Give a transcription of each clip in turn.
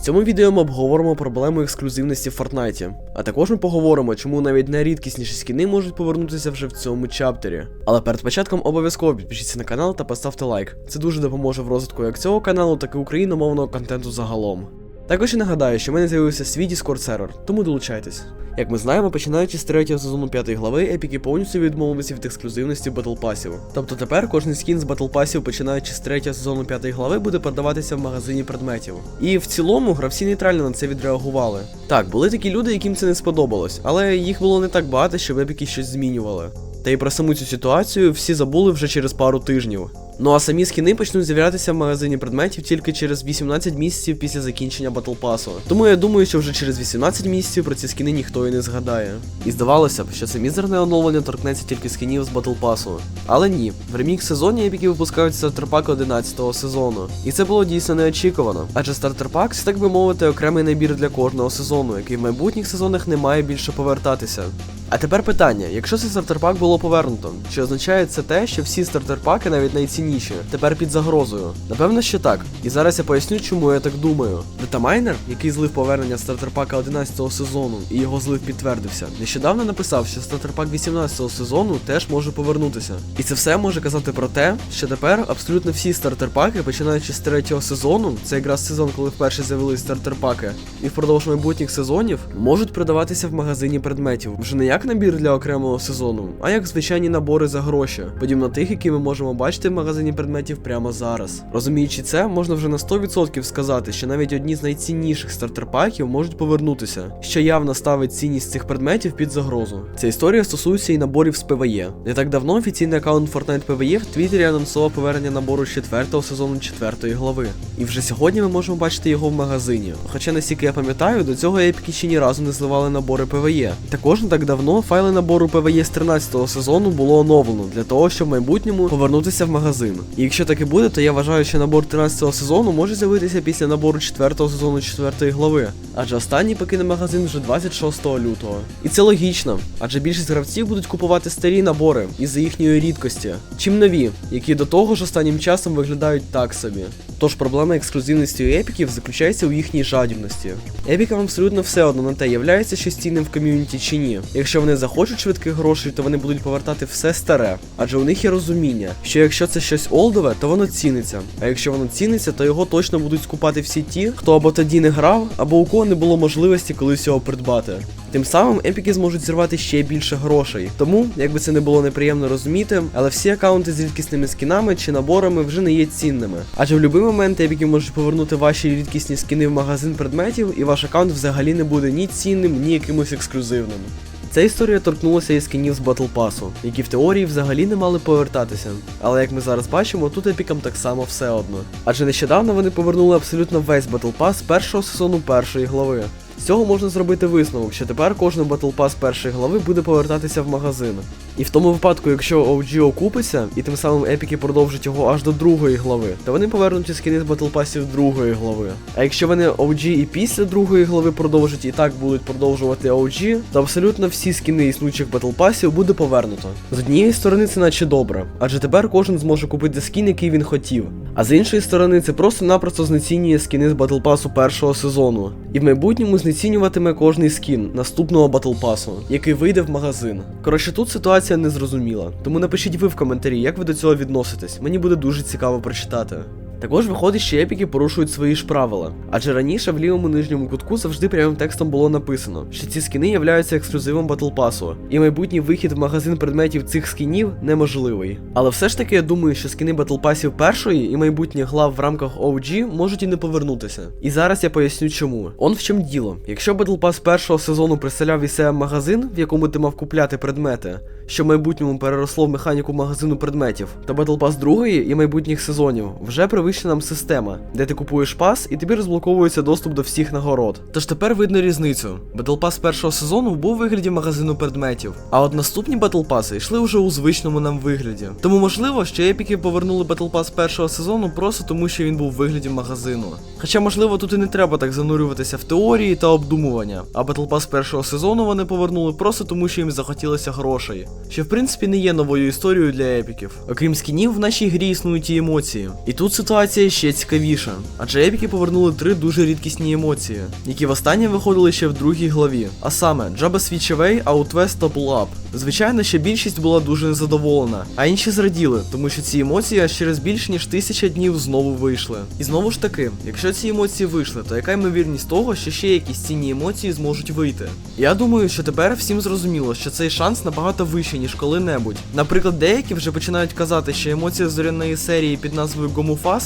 В цьому відео ми обговоримо проблему ексклюзивності в Фортнайті, а також ми поговоримо, чому навіть найрідкісніші скіни можуть повернутися вже в цьому чаптері. Але перед початком обов'язково підпишіться на канал та поставте лайк. Це дуже допоможе в розвитку як цього каналу, так і україномовного контенту загалом. Також і нагадаю, що в мене з'явився свій Discord сервер, тому долучайтесь. Як ми знаємо, починаючи з третього сезону п'ятої глави, епіки повністю відмовилися від ексклюзивності батл пасів. Тобто тепер кожен скін з батл пасів, починаючи з третього сезону п'ятої глави, буде продаватися в магазині предметів. І в цілому гравці нейтрально на це відреагували. Так, були такі люди, яким це не сподобалось, але їх було не так багато, щоб епіки щось змінювали. Та й про саму цю ситуацію всі забули вже через пару тижнів. Ну а самі скіни почнуть з'являтися в магазині предметів тільки через 18 місяців після закінчення батл пасу. Тому я думаю, що вже через 18 місяців про ці скіни ніхто і не згадає. І здавалося б, що це мізерне оновлення торкнеться тільки скінів з батл пасу. Але ні, в ремікс сезоні епіки випускають стартерпак 11 сезону. І це було дійсно неочікувано. Адже стартерпак це так би мовити окремий набір для кожного сезону, який в майбутніх сезонах не має більше повертатися. А тепер питання: якщо цей стартерпак було повернуто, чи означає це те, що всі стартерпаки, навіть найцінніші, тепер під загрозою? Напевно, що так. І зараз я поясню, чому я так думаю. Детамайнер, який злив повернення стартерпака 11 сезону, і його злив підтвердився, нещодавно написав, що стартерпак 18 сезону теж може повернутися. І це все може казати про те, що тепер абсолютно всі стартерпаки, починаючи з третього сезону, це якраз сезон, коли вперше з'явились стартерпаки, і впродовж майбутніх сезонів можуть продаватися в магазині предметів вже не як набір для окремого сезону, а як звичайні набори за гроші, подібно тих, які ми можемо бачити в магазині предметів прямо зараз. Розуміючи це, можна вже на 100% сказати, що навіть одні з найцінніших стартерпаків можуть повернутися, що явно ставить цінність цих предметів під загрозу. Ця історія стосується і наборів з ПВЕ. Не так давно офіційний аккаунт Fortnite PvE в Твіттері анонсував повернення набору з 4 сезону 4 глави. І вже сьогодні ми можемо бачити його в магазині. Хоча, наскільки я пам'ятаю, до цього епіки ще ні разу не зливали набори ПВЕ. Також не так давно файли набору ПВЕ з 13 сезону було оновлено для того, щоб в майбутньому повернутися в магазин. І якщо так і буде, то я вважаю, що набор 13 сезону може з'явитися після набору 4-го сезону 4 глави, адже останній покине магазин вже 26 лютого. І це логічно, адже більшість гравців будуть купувати старі набори із-за їхньої рідкості, чим нові, які до того ж останнім часом виглядають так собі. Тож проблема ексклюзивності у епіків заключається у їхній жадібності. Епікам абсолютно все одно на те, являється щось цінним в ком'юніті чи ні. Якщо вони захочуть швидких грошей, то вони будуть повертати все старе, адже у них є розуміння, що якщо це щось олдове, то воно ціниться. А якщо воно ціниться, то його точно будуть скупати всі ті, хто або тоді не грав, або у кого не було можливості колись його придбати. Тим самим епіки зможуть зірвати ще більше грошей. Тому, якби це не було неприємно розуміти, але всі аккаунти з рідкісними скінами чи наборами вже не є цінними. Адже в будь-який момент епіки можуть повернути ваші рідкісні скіни в магазин предметів, і ваш аккаунт взагалі не буде ні цінним, ні якимось ексклюзивним. Ця історія торкнулася і скінів з Battle Pass, які в теорії взагалі не мали повертатися. Але як ми зараз бачимо, тут епікам так само все одно. Адже нещодавно вони повернули абсолютно весь Battle Pass першого сезону першої глави. З цього можна зробити висновок, що тепер кожен Battle Pass першої глави буде повертатися в магазин. І в тому випадку, якщо OG окупиться, і тим самим епіки продовжать його аж до другої глави, то вони повернуть скини з Battle Passів другої глави. А якщо вони OG і після другої глави продовжать і так будуть продовжувати OG, то абсолютно всі скини існуючих Battle Passів буде повернуто. З однієї сторони це наче добре, адже тепер кожен зможе купити скін, який він хотів. А з іншої сторони, це просто-напросто знецінює скіни з Pass першого сезону. І в майбутньому знецінюватиме кожний скін наступного Pass, який вийде в магазин. Коротше, тут ситуація незрозуміла. Тому напишіть ви в коментарі, як ви до цього відноситесь. Мені буде дуже цікаво прочитати. Також виходить, що епіки порушують свої ж правила, адже раніше в лівому нижньому кутку завжди прямим текстом було написано, що ці скіни являються ексклюзивом Pass, і майбутній вихід в магазин предметів цих скінів неможливий. Але все ж таки я думаю, що скіни Passів першої і майбутніх глав в рамках OG можуть і не повернутися. І зараз я поясню чому. Он в чому діло. Якщо Pass першого сезону представляв із себе магазин, в якому ти мав купляти предмети, що в майбутньому переросло в механіку магазину предметів, то Battle Pass другої і майбутніх сезонів вже привична нам система, де ти купуєш пас і тобі розблоковується доступ до всіх нагород. Тож тепер видно різницю. Pass першого сезону був у вигляді магазину предметів, а от наступні Pass йшли вже у звичному нам вигляді. Тому можливо, що епіки повернули Pass першого сезону просто тому, що він був у вигляді магазину. Хоча, можливо, тут і не треба так занурюватися в теорії та обдумування, а Pass першого сезону вони повернули просто тому, що їм захотілося грошей що в принципі не є новою історією для епіків. Окрім скінів, в нашій грі існують і емоції. І тут ситуація ситуація ще цікавіша, адже епіки повернули три дуже рідкісні емоції, які востаннє виходили ще в другій главі. А саме Switch Away, Outwest та Up. Звичайно, що більшість була дуже незадоволена, а інші зраділи, тому що ці емоції аж через більш ніж тисяча днів знову вийшли. І знову ж таки, якщо ці емоції вийшли, то яка ймовірність того, що ще якісь цінні емоції зможуть вийти? Я думаю, що тепер всім зрозуміло, що цей шанс набагато вищий, ніж коли-небудь. Наприклад, деякі вже починають казати, що емоція зоряної серії під назвою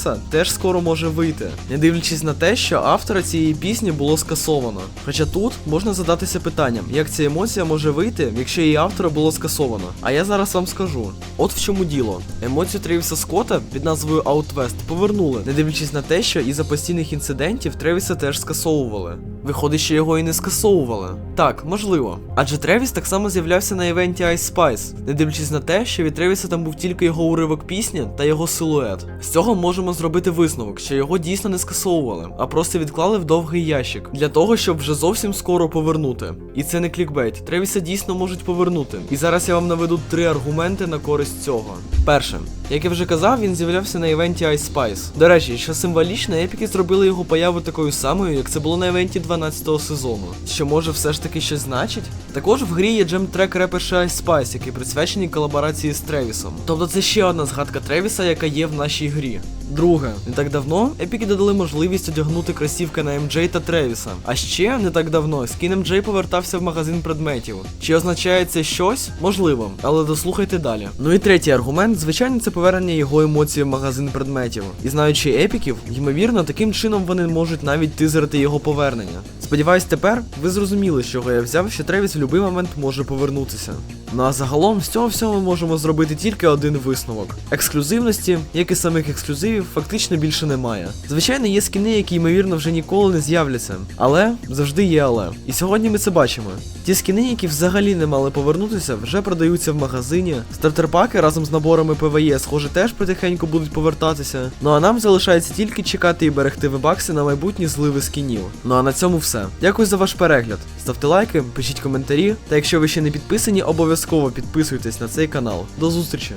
Гомуфаса теж скоро може вийти, не дивлячись на те, що автора цієї пісні було скасовано. Хоча тут можна задатися питанням, як ця емоція може вийти, якщо її автора було скасовано. А я зараз вам скажу: от в чому діло. Емоцію Тревіса Скотта під назвою Outwest повернули, не дивлячись на те, що із-за постійних інцидентів Тревіса теж скасовували. Виходить, що його і не скасовували. Так, можливо. Адже Тревіс так само з'являвся на івенті Ice Spice, не дивлячись на те, що від Тревіса там був тільки його уривок пісні та його силует. З цього можемо зробити висновок, що його дійсно не скасовували, а просто відклали в довгий ящик для того, щоб вже зовсім скоро повернути. І це не клікбейт. Тревіса дійсно можуть повернути. І зараз я вам наведу три аргументи на користь цього. Перше, як я вже казав, він з'являвся на івенті Ice. До речі, що символічно, епіки зробили його появу такою самою, як це було на івенті 12-го сезону. Що може все ж таки щось значить? Також в грі є джем-трек реперша Ice Spice, який присвячений колаборації з Тревісом. Тобто це ще одна згадка Тревіса, яка є в нашій грі. Друге, не так давно епіки додали можливість одягнути кросівки на МД та Тревіса. А ще не так давно скін МД повертався в магазин предметів. Чи означає це щось? Можливо, але дослухайте далі. Ну і третій аргумент, звичайно, це повернення його емоцій в магазин предметів. І знаючи епіків, ймовірно, таким чином вони можуть навіть тизерити його повернення. Сподіваюсь, тепер ви зрозуміли, з чого я взяв, що Тревіс в будь-який момент може повернутися. Ну а загалом з цього всього ми можемо зробити тільки один висновок: ексклюзивності, як і самих ексклюзивів, фактично більше немає. Звичайно, є скіни, які ймовірно вже ніколи не з'являться, але завжди є але. І сьогодні ми це бачимо. Ті скіни, які взагалі не мали повернутися, вже продаються в магазині. Стартерпаки разом з наборами ПВЕ, схоже, теж потихеньку будуть повертатися. Ну а нам залишається тільки чекати і берегти вебакси на майбутні зливи скінів. Ну а на цьому все. Дякую за ваш перегляд. Ставте лайки, пишіть коментарі, та якщо ви ще не підписані, обов'язково підписуйтесь на цей канал. До зустрічі!